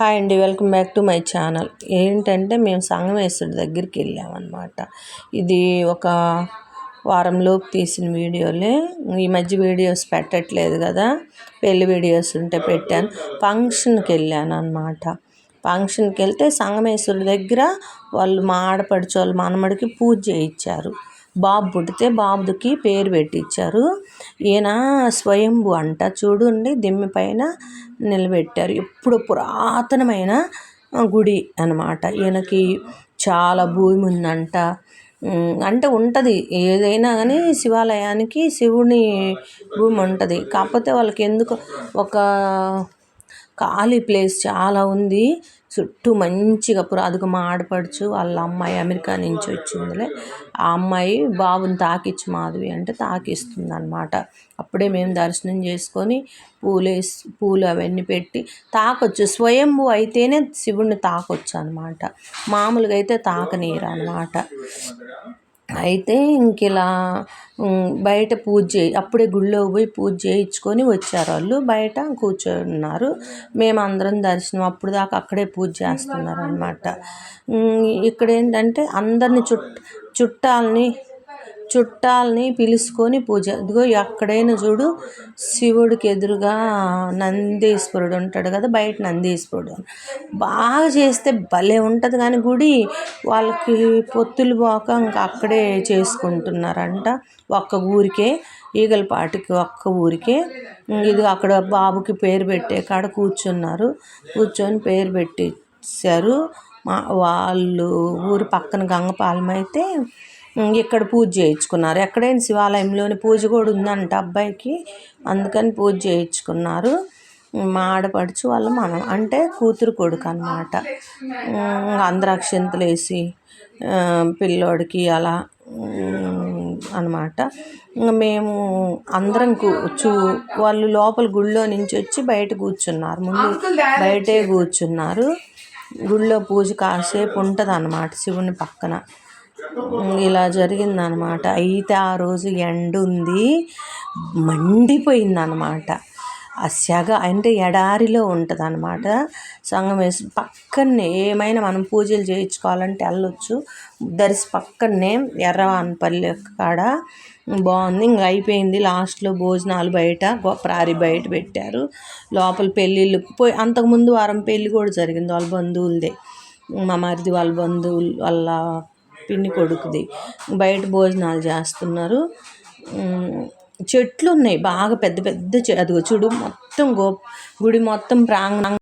Hi అండి welcome back to my channel. ఏంటంటే మేము సంగమేశ్వరుడి దగ్గరికి వెళ్ళామన్నమాట. ఇది ఒక వారంలోపు తీసిన వీడియోలే. ఈ మధ్య వీడియోస్ పెట్టట్లేదు కదా. పెళ్ళి వీడియోస్ ఉంటే పెట్టాను. ఫంక్షన్కి వెళ్ళాను అనమాట ఫంక్షన్కి వెళ్తే సంగమేశ్వరుడి దగ్గర వాళ్ళు మా ఆడపడిచోళ్ళు మనమడికి పూజ చేయించారు. బాబు పుడితే బాబుకి పేరు పెట్టించారు ఈయన స్వయంభు అంట చూడండి దిమ్మి పైన నిలబెట్టారు. ఎప్పుడు పురాతనమైన గుడి అనమాట ఈయనకి చాలా భూమి ఉందంట. అంటే ఉంటుంది. ఏదైనా కానీ శివాలయానికి శివుని భూమి ఉంటుంది. కాకపోతే వాళ్ళకి ఎందుకు ఒక ఖాళీ ప్లేస్ చాలా ఉంది. చుట్టూ మంచిగా పురాదుకు మా ఆడపడుచు వాళ్ళ అమ్మాయి అమెరికా నుంచి వచ్చిందిలే. ఆ అమ్మాయి బాబుని తాకిచ్చి మాధవి అంటే తాకిస్తుంది అనమాట అప్పుడే మేము దర్శనం చేసుకొని పూలే పూలు అవన్నీ పెట్టి తాకొచ్చు. స్వయంభూ అయితేనే శివుణ్ణి తాకొచ్చు అనమాట మామూలుగా అయితే తాకనీరు అనమాట అయితే ఇంక ఇలా బయట పూజ చే అప్పుడే గుళ్ళో పోయి పూజ చేయించుకొని వచ్చారు వాళ్ళు. బయట కూర్చున్నారు. మేము అందరం దర్శనం అప్పుడు దాకా అక్కడే పూజ చేస్తున్నారు అనమాట ఇక్కడ ఏంటంటే అందరిని చుట్ చుట్టాలని చుట్టాలని పిలుచుకొని పూజ. ఇదిగో ఎక్కడైనా చూడు శివుడికి ఎదురుగా నందీశ్వరుడు ఉంటాడు కదా బయట నందీశ్వరుడు బాగా చేస్తే భలే ఉంటుంది కానీ గుడి వాళ్ళకి పొత్తులు పోక ఇంకా అక్కడే చేసుకుంటున్నారంట. ఒక్క ఊరికే ఈగలపాటికి ఒక్క ఊరికే. ఇది అక్కడ బాబుకి పేరు పెట్టే కాడ కూర్చున్నారు. కూర్చొని పేరు పెట్టించారు మా వాళ్ళు ఊరి పక్కన గంగపాలెం అయితే ఇక్కడ పూజ చేయించుకున్నారు? ఎక్కడైనా శివాలయంలోని పూజ కూడా ఉందంట అబ్బాయికి. అందుకని పూజ చేయించుకున్నారు. మా ఆడపడుచు వాళ్ళు మనం అంటే కూతురు కొడుకు అనమాట అందరు అక్షంతలు వేసి పిల్లోడికి అలా అనమాట మేము అందరం కూర్చు వాళ్ళు లోపల గుళ్ళో నుంచి వచ్చి బయట కూర్చున్నారు. ముందు బయటే కూర్చున్నారు. గుళ్ళో పూజ కాసేపు ఉంటుంది అన్నమాట శివుని పక్కన. ఇలా జరిగిందనమాట. అయితే ఆ రోజు ఎండ ఉంది మండిపోయిందనమాట. ఆ సెగ అంటే ఎడారిలో ఉంటుంది అనమాట సంగమేశ్వర పక్కనే ఏమైనా మనం పూజలు చేయించుకోవాలంటే వెళ్ళొచ్చు. దరిసి పక్కనే ఎర్రవానపల్లి కాడ బాగుంది. ఇంకా అయిపోయింది. లాస్ట్లో భోజనాలు బయట ప్రారి బయట పెట్టారు. లోపల పెళ్ళిళ్ళు పోయి అంతకుముందు వారం పెళ్ళి కూడా జరిగింది వాళ్ళ బంధువులదే. మా మరిది వాళ్ళ బంధువులు వాళ్ళ పిన్ని కొడుకుది. బయట భోజనాలు చేస్తున్నారు. చెట్లు ఉన్నాయి బాగా పెద్ద పెద్ద అదిగో చూడు మొత్తం గో గుడి మొత్తం ప్రాంగణం